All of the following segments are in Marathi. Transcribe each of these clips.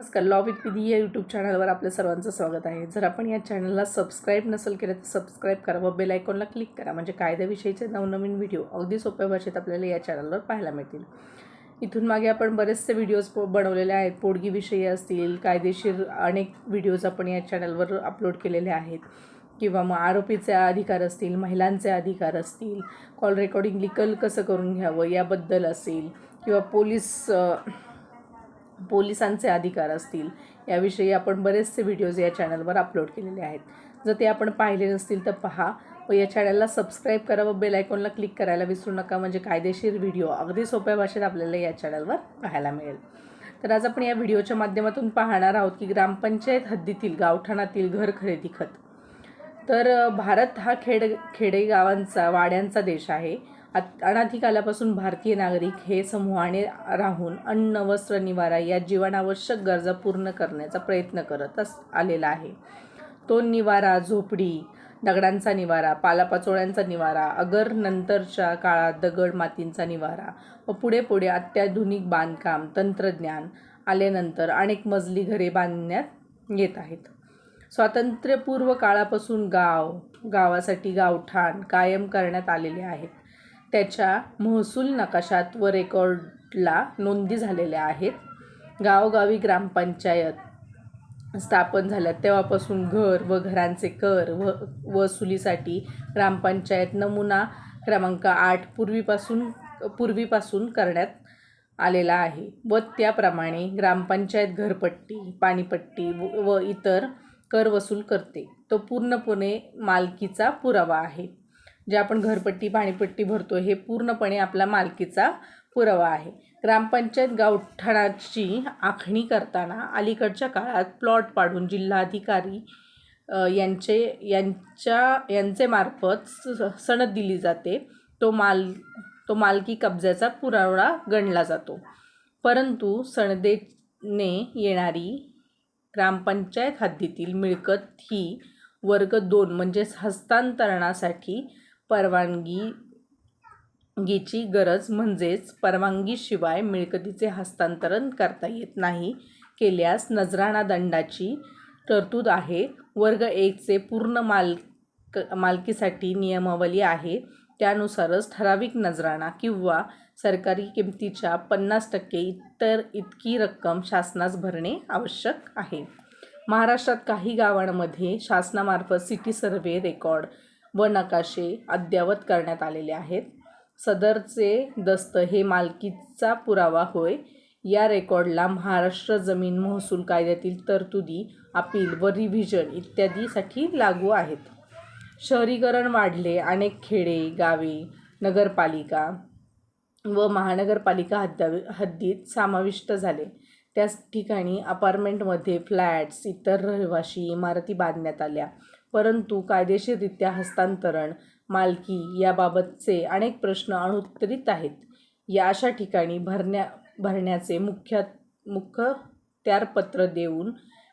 नमस्कार लॉ विथ विधी या यूट्यूब चॅनलवर आपल्या सर्वांचं स्वागत आहे. जर आपण या चॅनलला सबस्क्राईब नसेल केलं तर सबस्क्राईब करा व बेल आयकॉनला क्लिक करा. म्हणजे कायद्याविषयीचे नवनवीन व्हिडिओ अगदी सोप्या भाषेत आपल्याला या चॅनलवर पाहायला मिळतील. इथून मागे आपण बरेचसे व्हिडिओज पो बनवलेले आहेत. पोडगीविषयी असतील कायदेशीर अनेक व्हिडिओज आपण या चॅनलवर अपलोड केलेले आहेत. किंवा मग आरोपीचे अधिकार असतील महिलांचे अधिकार असतील कॉल रेकॉर्डिंग लिकल कसं करून घ्यावं याबद्दल असेल किंवा पोलीस पोलिसांचे अधिकार असतील याविषयी आपण बरेचसे व्हिडिओज या चॅनलवर अपलोड केलेले आहेत. जर ते आपण पाहिले नसतील तर पहा. व या चॅनलला सबस्क्राईब करा व बेल आयकॉनला क्लिक करायला विसरू नका. म्हणजे कायदेशीर व्हिडिओ अगदी सोप्या भाषेत आपल्याला या चॅनलवर पाहायला मिळेल. तर आज आपण या व्हिडिओच्या माध्यमातून पाहणार आहोत की ग्रामपंचायत हद्दीतील गावठाणातील घर खरेदी खत. तर भारत हा खेड खेडेगावांचा वाड्यांचा देश आहे. आत- अनाधिकालापासून भारतीय नागरिक हे समूहाने राहून अन्न वस्त्र निवारा या जीवनावश्यक गरजा पूर्ण करण्याचा प्रयत्न करत अस आलेला आहे. तो निवारा झोपडी दगडांचा निवारा पालापाचोळ्यांचा निवारा अगर नंतरच्या काळात दगड मातींचा निवारा व पुढे पुढे अत्याधुनिक बांधकाम तंत्रज्ञान आल्यानंतर अनेक मजली घरे बांधण्यात येत आहेत. स्वातंत्र्यपूर्व काळापासून गाव गावासाठी गावठाण कायम करण्यात आलेले आहेत. त्याच्या महसूल नकाशात व रेकॉर्डला नोंदी झालेल्या आहेत. गावोगावी ग्रामपंचायत स्थापन झाल्या तेव्हापासून घर व घरांचे कर व वसुलीसाठी ग्रामपंचायत नमुना क्रमांक आठ पूर्वीपासून पूर्वीपासून करण्यात आलेला आहे व त्याप्रमाणे ग्रामपंचायत घरपट्टी पाणीपट्टी व व इतर कर वसूल करते. तो पूर्णपणे मालकीचा पुरावा आहे. जे आपण घरपट्टी पाणीपट्टी भरतो हे पूर्णपणे आपला मालकीचा पुरावा आहे. ग्रामपंचायत गावठाणाची आखणी करताना अलीकडच्या काळात प्लॉट पाडून जिल्हाधिकारी यांचे यांच्या यांचे मार्फत स- सनद दिली जाते. तो माल तो मालकी कब्जाचा पुरावा गणला जातो. परंतु सनदेने येणारी ग्रामपंचायत हद्दीतील मिळकत ही वर्ग दोन म्हणजेच हस्तांतरणासाठी परवानगी गीची गरज म्हणजेच परवानगीशिवाय मिळकतीचे हस्तांतरण करता येत नाही केल्यास नजराणा दंडाची तरतूद आहे. वर्ग एकचे पूर्ण मालक मालकीसाठी नियमावली आहे. त्यानुसारच ठराविक नजराणा किंवा सरकारी किमतीच्या पन्नास टक्के इतर इतकी रक्कम शासनास भरणे आवश्यक आहे. महाराष्ट्रात काही गावांमध्ये शासनामार्फत सिटी सर्वे रेकॉर्ड व नकाशे अद्ययावत करण्यात आलेले आहेत. सदरचे दस्त हे मालकीचा पुरावा होय. या रेकॉर्डला महाराष्ट्र जमीन महसूल कायद्यातील तरतुदी अपील व रिव्हिजन इत्यादीसाठी लागू आहेत. शहरीकरण वाढले अनेक खेडे गावे नगरपालिका व महानगरपालिका हद्द हद्दीत समाविष्ट झाले. त्याच ठिकाणी अपार्टमेंटमध्ये फ्लॅट्स इतर रहिवाशी इमारती बांधण्यात आल्या. परंतु कायदेशीररित्या हस्तांतरण मालकी याबाबतचे अनेक प्रश्न अनुत्तरित आहेत. या अशा ठिकाणी भरण्या भरण्याचे मुख्य मुख्य त्यारपत्र देऊन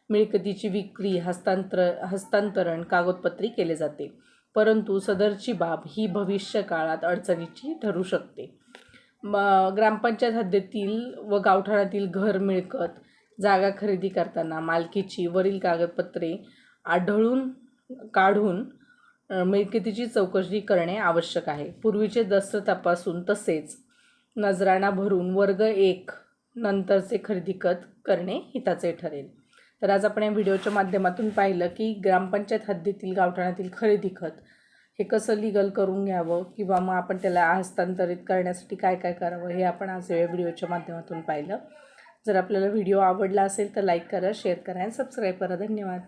मिळकतीची विक्री हस्तांतर हस्तांतरण कागदपत्री केले जाते. परंतु सदरची बाब ही भविष्य काळात अडचणीची ठरू शकते. म ग्रामपंचायत हद्दीतील व गावठाणातील घर मिळकत जागा खरेदी करताना मालकीची वरील कागदपत्रे आढळून काढून मिळकतीची चौकशी करणे आवश्यक आहे? पूर्वीचे दस्त तपासून तसेच नजराणा भरून वर्ग एक नंतरचे खरेदी खत करणे हिताचे ठरेल. तर आज आपण या व्हिडिओच्या माध्यमातून पाहिलं की ग्रामपंचायत हद्दीतील गावठाणातील खरेदी खत हे कसं लिगल करून घ्यावं किंवा मग आपण त्याला हस्तांतरित करण्यासाठी काय काय करावं हे आपण आज या व्हिडिओच्या माध्यमातून पाहिलं. जर आपल्याला व्हिडिओ आवडला असेल तर लाईक करा शेअर करा आणि सबस्क्राईब करा. धन्यवाद.